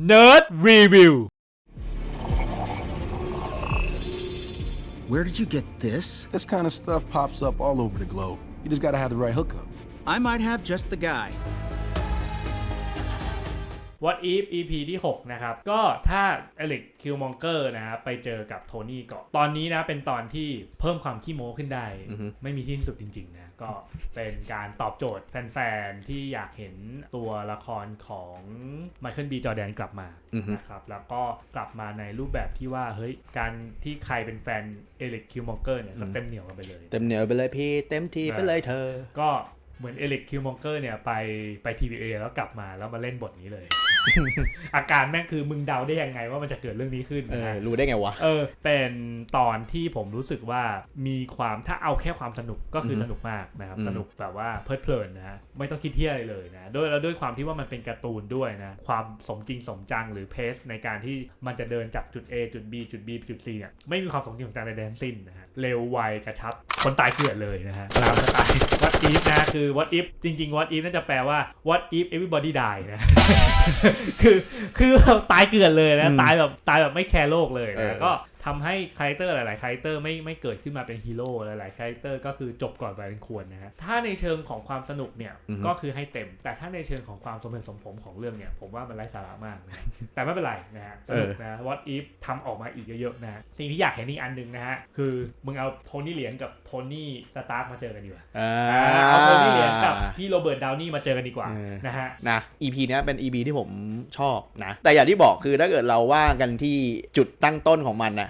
Nerd Review Where did you get this? This kind of stuff pops up all over the globe. You just gotta have the right hookup. I might have just the guy. What If EP ที่ 6 นะครับ ก็ถ้าเอลิกคิวมองเกอร์นะครับไปเจอกับโทนี่ก่อน ตอนนี้นะเป็นตอนที่เพิ่มความขี้โม้ขึ้นได้ ไม่มีที่สิ้นสุดจริง ๆ นะ ก็เป็นการตอบโจทย์แฟนๆ ที่อยากเห็นตัวละครของไมเคิลบีจอแดนกลับมาอือฮึนะครับแล้วก็กลับมาในรูปแบบที่ว่าเฮ้ยการที่ใครเป็นแฟนเอลิกคิวมองเกอร์เนี่ยก็เต็มเหนียวกันไปเลย เต็มเหนียวไปเลยพี่เต็มทีไปเลยเธอ ก็ เหมือนเอลิกคิวมองเกอร์เนี่ยไปไป TVA แล้วกลับมาแล้วมาเล่นบทนี้เลย อาการแม่งคือมึงเดาได้ยังไงว่ามันจะเกิดเรื่องนี้ขึ้นเอนะอฮะรู้ได้ไงวะ เออ เป็นตอนที่ผมรู้สึกว่ามีความถ้าเอาแค่ความสนุกก็คืออฮึสนุกมากนะครับ อืม สนุกแบบว่าเพลิดเพลินนะฮะไม่ต้องคิดเที่ยอะไรเลยนะด้วยแล้วด้วยความที่ว่ามันเป็นการ์ตูนด้วยนะความสมจริงสมจังหรือเพสในการที่มันจะเดินจากจุด A จุด B จุด B จุด C เนี่ยไม่มีความสมจริงสมจังใดๆทั้งสิ้นนะฮะเร็วไวกระชับคนตายเกลือนเลยนะฮะ ตามสไตล์ what if นะคือ what if จริงๆ what if น่าจะแปลว่า what if everybody die นะ คือคือแบบตายเกลือนเลยนะอืมตายแบบตายแบบไม่แคร์โลกเลยเอนะอก็ ทำให้คาแรคเตอร์หลายๆคาแรคเตอร์ไม่ไม่เกิดขึ้นมาเป็นฮีโร่หลายๆคาแรคเตอร์ก็คือจบก่อนไปเป็นควรนะฮะถ้าในเชิงของความสนุกเนี่ยอือฮึก็คือให้เต็ม แต่ถ้าในเชิงของความสมเหตุสมผลของเรื่องเนี่ยผมว่ามันไร้สาระมากนะแต่ไม่เป็นไรนะฮะสนุกนะ What if ทำออกมาอีกเยอะๆนะฮะสิ่งที่อยากเห็นอีกอันหนึ่งนะฮะคือมึงเอาโทนี่เหรียญกับโทนี่สตาร์กมาเจอกันดีกว่าอ่าเอาโทนี่เหรียญกับพี่โรเบิร์ตดาวนี่มาเจอกันดีกว่าเออนะฮะนะ EP เนี้ยเป็น EP ที่ผมชอบนะแต่อย่างที่บอกคือถ้าเกิดเราว่ากันที่จุดตั้งต้นของมันนะ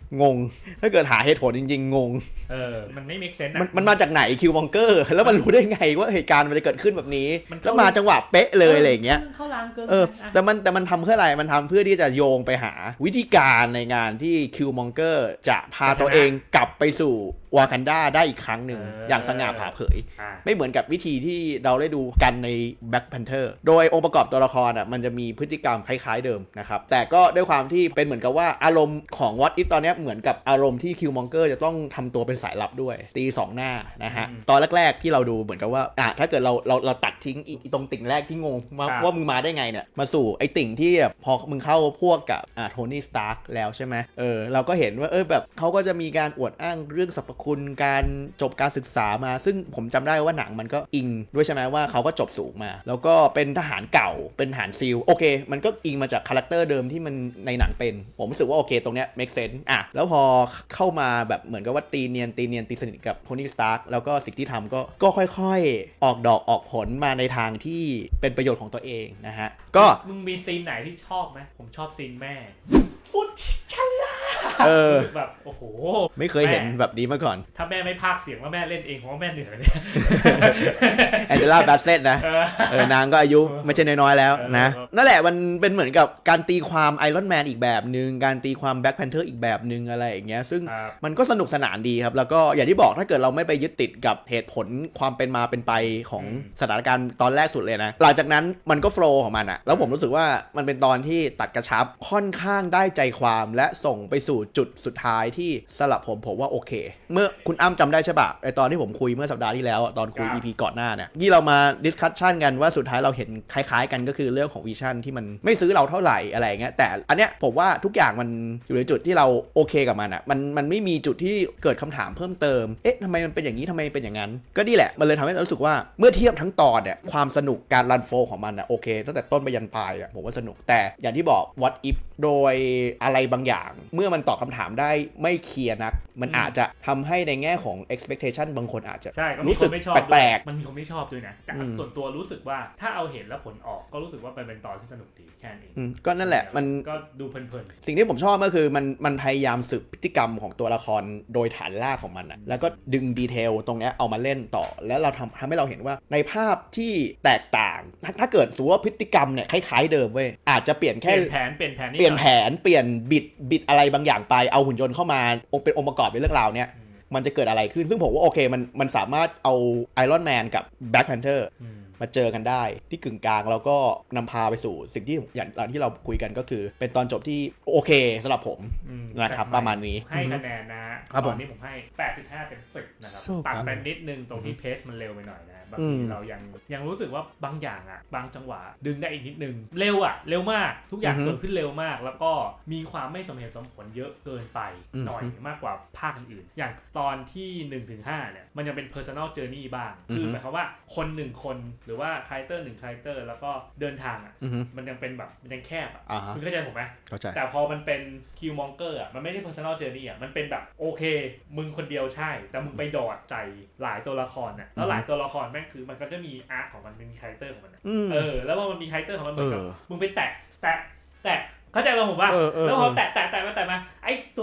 งง ถ้าเกิดหาเหตุผลจริงๆ งง เออ มันไม่ make sense มันอะมันมาจากไหนคิวบองเกอร์ แล้วมันรู้ได้ไงว่าเหตุการณ์มันจะเกิดขึ้นแบบนี้มันเข้าแล้วมาจังหวะเป๊ะเลยอะไรอย่างเงี้ยเข้าล้างเกินเออไปะแต่มันแต่มันทำเพื่ออะไร มันทำเพื่อที่จะโยงไปหาวิธีการในงานที่คิวมองเกอร์จะพาตัวเองกลับไปสู่วากันดาได้อีกครั้งหนึ่งอย่างสง่าผ่าเผยอะไม่เหมือนกับวิธีที่เราได้ดูกันใน Black Panther โดยองค์ประกอบตัวละครอะมันจะมีพฤติกรรมคล้ายๆเดิมนะครับแต่ก็ด้วยความที่เป็นเหมือนกับว่าอารมณ์ของ What If ตอนเนี้ยเหมือนกับอารมณ์ที่ Killmonger จะต้องทำตัวเป็นสายลับด้วย ตีสองหน้านะฮะอืมตอนแรกๆที่เราดูเหมือนกับว่าอะถ้าเกิดเราเราเราตัดทิ้งอีอีตรงติ่งแรกที่งงว่าครับว่ามึงมาได้ไงเนี่ย มาสู่ไอ้ติ่งที่แบบพอมึงเข้าพวกกับอ่าโทนี่สตาร์กแล้วใช่ไหมเออเราก็เห็นว่าเออแบบเขาก็จะมีการอวดอ้างเรื่องสรรพคุณการจบการศึกษามา ซึ่งผมจำได้ว่าหนังมันก็อิงด้วยใช่ไหมว่าเขาก็จบสูงมา แล้วก็เป็นทหารเก่าเป็นทหารซีลโอเค มันก็อิงมาจากคาแรคเตอร์เดิมที่มันในหนังเป็น ผมรู้สึกว่าโอเคตรงเนี้ย make sense อะแล้วพอเข้ามาแบบเหมือนกับว่าตีเนียนตีเนียนตีสนิทกับโทนี่สตาร์กแล้วก็สิ่งที่ทำก็ก็ค่อยๆ ออกดอกออกผลมาในทางที่เป็นประโยชน์ของตัวเองนะฮะก็มึงมีซีนไหนที่ชอบไหมผมชอบซีนแม่ฟุตฉลาด เออ รู้สึกแบบโอ้โหไม่เคยเห็นแบบนี้มาก่อนถ้าแม่ไม่พากย์เสียงว่าแม่เล่นเองเพราะว่าแม่เหนื่อยเนี่ย แองเจล่าแบสเซตนะเออเออนางก็อายุไม่ใช่น้อยๆแล้วนะ เออ นั่นแหละมันเป็นเหมือนกับการตีความไอรอนแมนอีกแบบหนึ่งการตีความแบ็คแพนเทอร์อีกแบบหนึ่งอะไรอย่างเงี้ยซึ่งครับ มันก็สนุกสนานดีครับ แล้วก็อย่างที่บอกถ้าเกิดเราไม่ไปยึดติดกับเหตุผลความเป็นมาเป็นไปของอืม สถานการณ์ตอนแรกสุดเลยนะ หลังจากนั้นมันก็โฟล์ของมันอะแล้วผมรู้สึกว่ามันเป็นตอนที่ตัดกระชับค่อนข้างได้ใจความและส่งไปสู่จุดสุดท้ายที่สลับผมผมว่าโอเค เมื่อคุณอ้ำจำได้ใช่ปะไอตอนที่ผมคุยเมื่อสัปดาห์ที่แล้วอะตอนคุยครับ EP ก่อนหน้าเนี่ยที่เรามาดิสคัชชันกันว่าสุดท้ายเราเห็นคล้ายๆ กันก็คือเรื่องของวิชั่นที่มันไม่ซื้อเราเท่าไหร่อะไรอย่างเงี้ยแต่อันเนี้ยผมว่าทุกอย่างมันอยู่ในจุดที่เราโอเคกับมันอะมันมันไม่มีจุดที่เกิดคำถามเพิ่มเติมเอ๊ะทำไมมันเป็นอย่างนี้ทำไมเป็นอย่างนั้น ก็นี่แหละมันเลยทำให้เรารู้สึกว่าเมื่อเทียบทั้งตอนเนี่ยความสนุกการรันโฟของมันอะโอเค ตั้งแต่ต้นไปยันปลายอะผมว่าสนุกแต่อย่างที่บอก what if โดยอะไรบางอย่าง เมื่อมันตอบคำถามได้ไม่เคลียร์นัก มันอาจจะทำให้ในแง่ของ expectation บางคนอาจจะใช่ก็มีรู้คสึกนไม่ชอบแปลกด้วยมันมีคนไม่ชอบด้วยนะแต่อืม ส่วนตัวรู้สึกว่าถ้าเอาเห็นแล้วผลออกก็รู้สึกว่าเป็นเป็นตอนที่สนุกดีแค่นี้อืมก็นั่นแหละมัน ก็ดูเพลิน สิ่งที่ผมชอบก็คือมันมันพยายามสืบพฤติกรรมของตัวละครโดยฐานรากของมันนะแล้วก็ดึงดีเทลตรงเนี้ยเอามาเล่นต่อ แล้วเราทำทำให้เราเห็นว่าในภาพที่แตกต่าง ถ้าถ้าเกิดสมมติว่าพฤติกรรมเนี่ยคล้ายๆเดิมเว้ยอาจจะเปลี่ยนๆ เปแค่ลี่ยนแผนเปลี่ยนแผนเปลี่ยนแผนเปลี่ยนบิดบิดอะไรบางอย่างไปเอาหุ่นยนต์เข้ามาเป็นองค์ประกอบในเรื่องราวเนี้ยมันจะเกิดอะไรขึ้น ซึ่งผมว่าโอเคมันมันสามารถเอาไอรอนแมนกับแบ็คแพนเทอร์อืมมาเจอกันได้ที่กึ่งกลาง แล้วก็นำพาไปสู่สิ่งที่อย่างอย่างที่เราคุยกันก็คือ เป็นตอนจบที่โอเคสำหรับผมอืมนะครับแต่ประมาณนี้ ให้คะแนนนะฮะครับตผอนมนี้ผมให้ 8.5 เต็ม10นะครับสู้ตัดครับไปนิดนึงตรงที่เพสมันเร็วไปหน่อยนะ บางอืทีมเรายังยังรู้สึกว่าบางอย่างอะ บางจังหวะดึงได้อีกนิดนึง เร็วอะ เร็วมากทุกอย่างอือฮึเกิดขึ้นเร็วมาก แล้วก็มีความไม่สมเหตุสมผลเยอะเกินไปอือฮึหน่อยมากกว่าภาคอื่นๆอย่างตอนที่1-5ถึง5เนี่ยมันยังเป็น personal journey บ้าง คืออฮึหมายความว่าคนหนึ่งคนหรือว่าคาแรคเตอร์หนึ่งคาแรคเตอร์แล้วก็เดินทางอะอือฮึมันยังเป็นแบบมันยังแคบอะอ่าฮะคุณเข้าใจผมไหมเข้าใจแต่พอมันเป็นคิวมองเกอร์อะมันไม่ใช่ personal journey อะมันเป็นแบบโอเค มึงคนเดียวใช่ แต่มึงไปดอดใจหลายตัวละครน่ะแล้วหลายตัวละครแม่งคือมันก็จะมีอาร์คของมันเป็นคาแรคเตอร์ของมันอะอืมเออแล้วพอมันมีคาแรคเตอร์ของมันเหมือนกับเออมึงไปแตะแตะแตะเข้าใจเราผมว่าเออเออแล้วพอเออแตะแตะแตะมาแตะมาไอ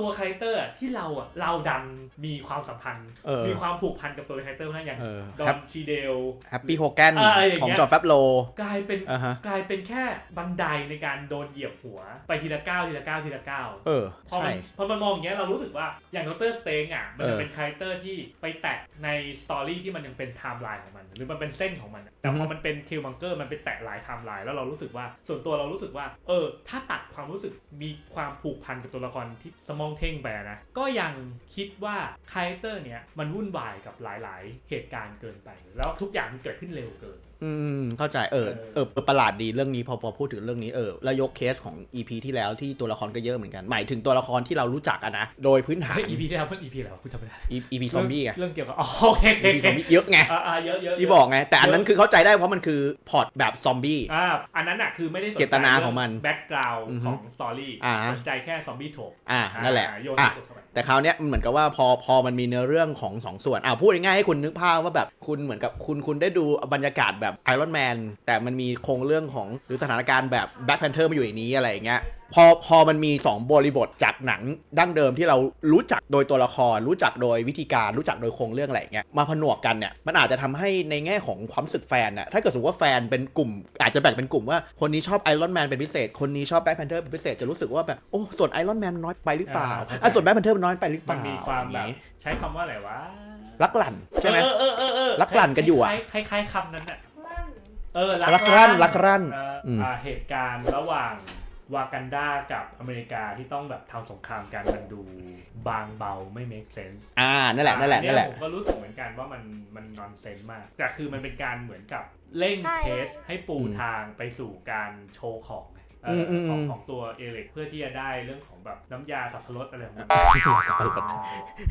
ตัวคาแรคเตอร์อะที่เราอะเราดันมีความสัมพันธ์ เออมีความผูกพันกับตัวคาแรคเตอร์นั้นอย่างเออดอแฮนปชีเดล แฮปปี้โฮแกนเอออะไรอย่างของเงี้ยจอห์นแฟบโล กลายเป็นอ่าฮะ กลายเป็นแค่บันไดในการโดนเหยียบหัว ไปทีละก้าวทีละก้าวทีละก้าวเออ พอมัใช่ นพอมันมองอย่างเงี้ยเรารู้สึกว่าอย่างดรสเตงอะมันจะเออเป็นคาแรคเตอร์ที่ไปแตะในสตอรี่ที่มันยังเป็นไทม์ไลน์ของมัน หรือมันเป็นเส้นของมันอะแต่อือพฮึอมันเป็นคิวมังเกอร์มันไปแตะหลายไทม์ไลน์แล้วเรารู้สึกว่าส่วนตัวเรารู้สึกว่า เออ ถ้าตัดความรู้สึกมีความผูกพันกับตัวละครที่สมองเท่งไปนะ ก็ยังคิดว่าคาแรคเตอร์เนี้ยมันวุ่นวายกับหลาย ๆ เหตุการณ์เกินไป แล้วทุกอย่างมันเกิดขึ้นเร็วเกินอืมเข้าใจเออเออเออประหลาดดีเรื่องนี้พอพอพูดถึงเรื่องนี้เออแล้วยกเคสของ EP ที่แล้วที่ตัวละครก็เยอะเหมือนกัน หมายถึงตัวละครที่เรารู้จักอะนะ โดยพื้นฐานเฮ้ย EP ที่แล้วเพิ่ง EP แล้วคุณจำไม่ได้ EP ซอมบี้ไงเรื่องเกี่ยวกับอ๋อโอเคโอเค EP โอเคซอมบี้เยอะไงอ่าอ่าเยอะเยอะที่บอกไง แต่อันนั้นคือเข้าใจได้เพราะมันคือพอร์ตแบบซอมบี้อ่าอันนั้นอะคือไม่ได้สนใจเจตนาของมันแบ็กกราวด์อือฮึของสตอรี่อ่าสนใจแค่ซอมบี้โถบอ่านั่นแหละโยนอะเข้าไปแต่คราวเนี้ยมันเหมือนกับว่าพอพอมันมีเนื้อเรื่องของสองส่วนอ่าพูดง่ายๆให้คุณนึกภาพว่าแบบคุณเหมือนกับคุณคุณได้ดูบรรยากาศแบบไอรอนแมนแต่มันมีโครงเรื่องของหรือสถานการณ์แบบแบ็คแพนเทอร์มาอยู่ในนี้อะไรอย่างเงี้ย พอพอมันมี 2 บริบทจากหนังดั้งเดิมที่เรารู้จักโดยตัวละคร รู้จักโดยวิธีการรู้จักโดยโครงเรื่องอะไรอย่างเงี้ยมาผนวกกันเนี่ยมันอาจจะทำให้ในแง่ของความรู้สึกแฟนน่ะถ้าเกิดสมมติว่าแฟนเป็นกลุ่ม อาจจะแบ่งเป็นกลุ่มว่าคนนี้ชอบไอรอนแมนเป็นพิเศษ คนนี้ชอบแบ็คแพนเทอร์เป็นพิเศษจะรู้สึกว่าแบบโอ้ส่วนไอรอนแมนน้อยไปหรือเปล่าอะส่วนแบ็คแพนเทอร์มันน้อยไปหรือเปมันล่ามีความอย่แบงบงี้ใช้คำว่าอะไรวะลักหลั่นใช่ไหมเออเออเออเออรักหลั่นกันอยู่อะคล้ายๆคล้ายๆคำนั้นอะลั่นเออรักรั่นรักรั่นเอ่ออมอ่าเหตุการณ์ระหว่าง วากันดากับอเมริกาที่ต้องแบบทำสงครามกันมันดูบางเบาไม่ make sense อ่านั่นแหละนั่นแหละนั่นแหละผมก็รู้สึกเหมือนกันว่ามันมันนอนเซนมากแต่คือมันเป็นการเหมือนกับเร่งใช่เพสให้ปูอืมทางไปสู่การโชว์ของเอออมอืม ของอืมของตัวเอเล็กเพื่อที่จะได้เรื่องของแบบน้ำยาสับปะรดอะไรของมัน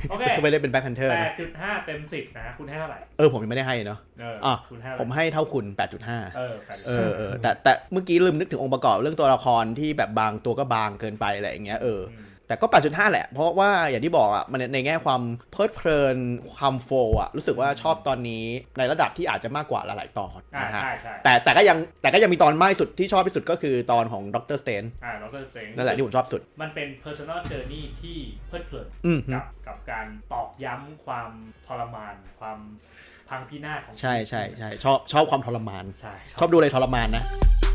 โอเคก็ไปเล่นเป็นแบ็คแพนเทอร์แปนะดจุดห้าเต็มสิบนะฮะคุณให้เท่าไหร่ เออ ผมยังไม่ได้ให้เนาะเอออะคุณให้เท่าไหผร่มให้เท่าคุณ 8.5 เออแปดเออเออแต่แต่เมื่อกี้ลืมนึกถึงองค์ประกอบเรื่องตัวละครที่แบบบางตัวก็บางเกินไปอะไรอย่างเงี้ยเอออืม แต่ก็ 8.5 แหละ เพราะว่าอย่างที่บอกอะ มันในแง่ความเพลิดเพลินความโฟล์อะ รู้สึกว่าชอบตอนนี้ในระดับที่อาจจะมากกว่าหลายๆตอนอ่านะฮะใช่ใช่แต่แต่ก็ยังแต่ก็ยังมีตอนมากที่สุดที่ชอบที่สุดก็คือตอนของดรสเตนอ่าดรเซงนั่นแหละที่ผมชอบสุด มันเป็น personal journey ที่เพลิดเพลินอืมกับกับการตอกย้ำความทรมานความพังพินาศของใช่ใช่ใช่ชอบชอบความทรมานใช่ชอบดูอะไรทรมานนะใ